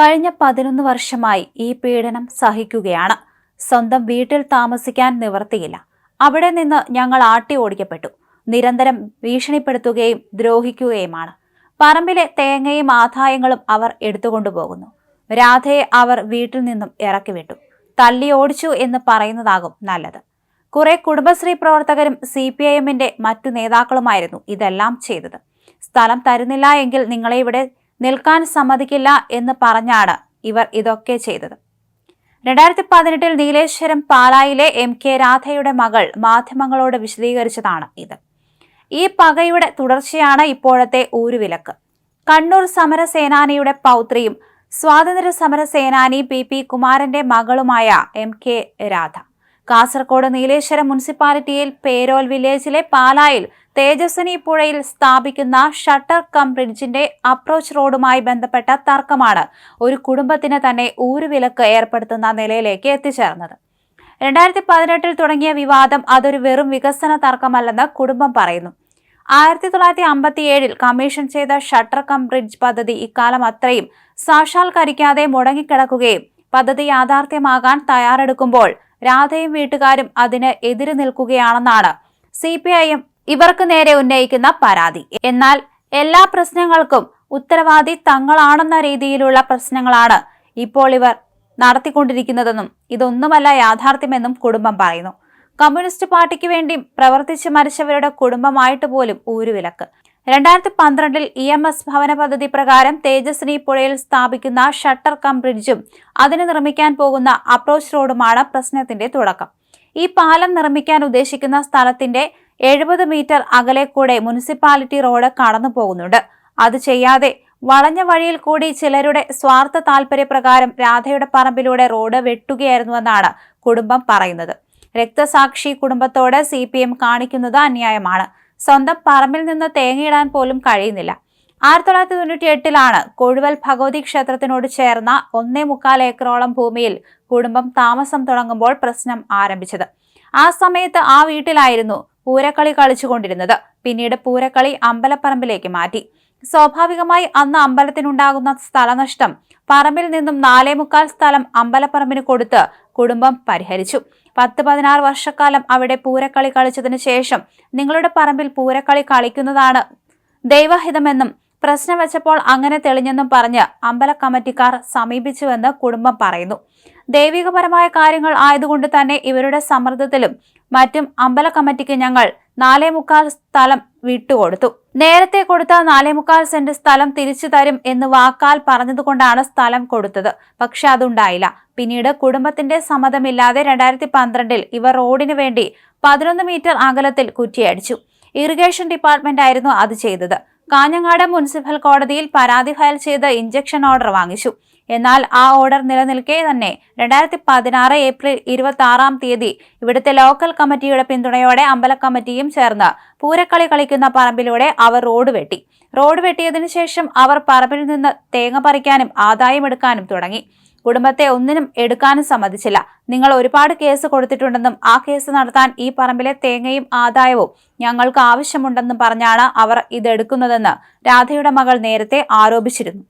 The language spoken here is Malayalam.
കഴിഞ്ഞ പതിനൊന്ന് വർഷമായി ഈ പീഡനം സഹിക്കുകയാണ്. സ്വന്തം വീട്ടിൽ താമസിക്കാൻ നിവർത്തിയില്ല. അവിടെ നിന്ന് ഞങ്ങൾ ആട്ടി ഓടിക്കപ്പെട്ടു. നിരന്തരം ഭീഷണിപ്പെടുത്തുകയും ദ്രോഹിക്കുകയുമാണ്. പറമ്പിലെ തേങ്ങയും ആദായങ്ങളും അവർ എടുത്തുകൊണ്ടുപോകുന്നു. രാധയെ അവർ വീട്ടിൽ നിന്നും ഇറക്കി വിട്ടു. തല്ലി ഓടിച്ചു എന്ന് പറയുന്നതാകും നല്ലത്. കുറെ കുടുംബശ്രീ പ്രവർത്തകരും സി പി ഐ എമ്മിന്റെ മറ്റു നേതാക്കളുമായിരുന്നു ഇതെല്ലാം ചെയ്തത്. സ്ഥലം തരുന്നില്ല എങ്കിൽ നിങ്ങളെ ഇവിടെ നിൽക്കാൻ സമ്മതിക്കില്ല എന്ന് പറഞ്ഞാണ് ഇവർ ഇതൊക്കെ ചെയ്തത്. രണ്ടായിരത്തി പതിനെട്ടിൽ നീലേശ്വരം പാലായിലെ എം കെ രാധയുടെ മകൾ മാധ്യമങ്ങളോട് വിശദീകരിച്ചതാണ് ഇത്. ഈ പകയുടെ തുടർച്ചയാണ് ഇപ്പോഴത്തെ ഊരുവിലക്ക്. കണ്ണൂർ സമരസേനാനിയുടെ പൗത്രിയും സ്വാതന്ത്ര്യ സമരസേനാനി പി പി കുമാരന്റെ മകളുമായ എം കെ രാധ. കാസർഗോഡ് നീലേശ്വരം മുനിസിപ്പാലിറ്റിയിൽ പേരോൽ വില്ലേജിലെ പാലായിൽ തേജസ്വിനി പുഴയിൽ സ്ഥാപിക്കുന്ന ഷട്ടർ കം ബ്രിഡ്ജിന്റെ അപ്രോച്ച് റോഡുമായി ബന്ധപ്പെട്ട തർക്കമാണ് ഒരു കുടുംബത്തിന് തന്നെ ഊരുവിലക്ക് ഏർപ്പെടുത്തുന്ന നിലയിലേക്ക് എത്തിച്ചേർന്നത്. രണ്ടായിരത്തി പതിനെട്ടിൽ തുടങ്ങിയ വിവാദം അതൊരു വെറും വികസന തർക്കമല്ലെന്ന് കുടുംബം പറയുന്നു. ആയിരത്തി തൊള്ളായിരത്തി അമ്പത്തി ഏഴിൽ കമ്മീഷൻ ചെയ്ത ഷട്ടർ കം ബ്രിഡ്ജ് പദ്ധതി ഇക്കാലം അത്രയും സാക്ഷാത്കരിക്കാതെ മുടങ്ങിക്കിടക്കുകയും പദ്ധതി യാഥാർത്ഥ്യമാകാൻ തയ്യാറെടുക്കുമ്പോൾ രാധയും വീട്ടുകാരും അതിന് എതിര് നിൽക്കുകയാണെന്നാണ് സി പി ഐ എം ഇവർക്ക് നേരെ ഉന്നയിക്കുന്ന പരാതി. എന്നാൽ എല്ലാ പ്രശ്നങ്ങൾക്കും ഉത്തരവാദി തങ്ങളാണെന്ന രീതിയിലുള്ള പ്രശ്നങ്ങളാണ് ഇപ്പോൾ ഇവർ നടത്തിക്കൊണ്ടിരിക്കുന്നതെന്നും ഇതൊന്നുമല്ല യാഥാർത്ഥ്യമെന്നും കുടുംബം പറയുന്നു. കമ്മ്യൂണിസ്റ്റ് പാർട്ടിക്ക് വേണ്ടി പ്രവർത്തിച്ച് മരിച്ചവരുടെ കുടുംബമായിട്ട് പോലും ഊരുവിലക്ക്. രണ്ടായിരത്തി പന്ത്രണ്ടിൽ ഇ എം എസ് ഭവന പദ്ധതി പ്രകാരം തേജസ്വിനി പുഴയിൽ സ്ഥാപിക്കുന്ന ഷട്ടർ കം ബ്രിഡ്ജും അതിന് നിർമ്മിക്കാൻ പോകുന്ന അപ്രോച്ച് റോഡുമാണ് പ്രശ്നത്തിന്റെ തുടക്കം. ഈ പാലം നിർമ്മിക്കാൻ ഉദ്ദേശിക്കുന്ന സ്ഥലത്തിന്റെ എഴുപത് മീറ്റർ അകലെ കൂടെ മുനിസിപ്പാലിറ്റി റോഡ് കടന്നു പോകുന്നുണ്ട്. അത് ചെയ്യാതെ വളഞ്ഞ വഴിയിൽ കൂടി ചിലരുടെ സ്വാർത്ഥ താൽപര്യപ്രകാരം രാധയുടെ പറമ്പിലൂടെ റോഡ് വെട്ടുകയായിരുന്നുവെന്നാണ് കുടുംബം പറയുന്നത്. രക്തസാക്ഷി കുടുംബത്തോട് സി കാണിക്കുന്നത് അന്യായമാണ്. സ്വന്തം പറമ്പിൽ നിന്ന് തേങ്ങയിടാൻ പോലും കഴിയുന്നില്ല. ആയിരത്തി തൊള്ളായിരത്തി തൊണ്ണൂറ്റി എട്ടിലാണ് കൊഴുവൽ ഭഗവതി ക്ഷേത്രത്തിനോട് ചേർന്ന ഒന്നേ മുക്കാൽ ഏക്കറോളം ഭൂമിയിൽ കുടുംബം താമസം തുടങ്ങുമ്പോൾ പ്രശ്നം ആരംഭിച്ചത്. ആ സമയത്ത് ആ വീട്ടിലായിരുന്നു പൂരക്കളി കളിച്ചുകൊണ്ടിരുന്നത്. പിന്നീട് പൂരക്കളി അമ്പലപ്പറമ്പിലേക്ക് മാറ്റി. സ്വാഭാവികമായി അന്ന് അമ്പലത്തിനുണ്ടാകുന്ന സ്ഥലനഷ്ടം പറമ്പിൽ നിന്നും നാലേ മുക്കാൽ സ്ഥലം അമ്പലപ്പറമ്പിന് കൊടുത്ത് കുടുംബം പരിഹരിച്ചു. പത്ത് പതിനാറ് വർഷക്കാലം അവിടെ പൂരക്കളി കളിച്ചതിന് ശേഷം നിങ്ങളുടെ പറമ്പിൽ പൂരക്കളി കളിക്കുന്നതാണ് ദൈവഹിതമെന്നും പ്രശ്നം വെച്ചപ്പോൾ അങ്ങനെ തെളിഞ്ഞെന്നും പറഞ്ഞ് അമ്പല കമ്മിറ്റിക്കാർ സമീപിച്ചുവെന്ന് കുടുംബം പറയുന്നു. ദൈവികപരമായ കാര്യങ്ങൾ ആയതുകൊണ്ട് തന്നെ ഇവരുടെ സമ്മർദ്ദത്തിലും മറ്റും അമ്പല കമ്മിറ്റിക്ക് ഞങ്ങൾ നാലേ മുക്കാൽ സ്ഥലം വിട്ടുകൊടുത്തു. നേരത്തെ കൊടുത്ത നാലേ മുക്കാൽ സെന്റ് സ്ഥലം തിരിച്ചു തരും എന്ന് വാക്കാൽ പറഞ്ഞതുകൊണ്ടാണ് സ്ഥലം കൊടുത്തത്. പക്ഷെ അതുണ്ടായില്ല. പിന്നീട് കുടുംബത്തിന്റെ സമ്മതമില്ലാതെ രണ്ടായിരത്തി പന്ത്രണ്ടിൽ ഇവർ റോഡിനു വേണ്ടി പതിനൊന്ന് മീറ്റർ അകലത്തിൽ കുറ്റിയടിച്ചു. ഇറിഗേഷൻ ഡിപ്പാർട്ട്മെന്റ് ആയിരുന്നു അത് ചെയ്തത്. കാഞ്ഞങ്ങാട് മുനിസിപ്പൽ കോടതിയിൽ പരാതി ഫയൽ ചെയ്ത് ഇഞ്ചക്ഷൻ ഓർഡർ വാങ്ങിച്ചു. എന്നാൽ ആ ഓർഡർ നിലനിൽക്കെ തന്നെ രണ്ടായിരത്തി പതിനാറ് ഏപ്രിൽ ഇരുപത്തി ആറാം തീയതി ഇവിടുത്തെ ലോക്കൽ കമ്മിറ്റിയുടെ പിന്തുണയോടെ അമ്പല കമ്മിറ്റിയും ചേർന്ന് പൂരക്കളി കളിക്കുന്ന പറമ്പിലൂടെ അവർ റോഡ് വെട്ടി. റോഡ് വെട്ടിയതിനു ശേഷം അവർ പറമ്പിൽ നിന്ന് തേങ്ങ പറിക്കാനും ആദായം എടുക്കാനും തുടങ്ങി. കുടുംബത്തെ ഒന്നിനും എടുക്കാനും സമ്മതിച്ചില്ല. നിങ്ങൾ ഒരുപാട് കേസ് കൊടുത്തിട്ടുണ്ടെന്നും ആ കേസ് നടത്താൻ ഈ പറമ്പിലെ തേങ്ങയും ആദായവും ഞങ്ങൾക്ക് ആവശ്യമുണ്ടെന്നും പറഞ്ഞാണ് അവർ ഇതെടുക്കുന്നതെന്ന് രാധയുടെ മകൾ നേരത്തെ ആരോപിച്ചിരുന്നു.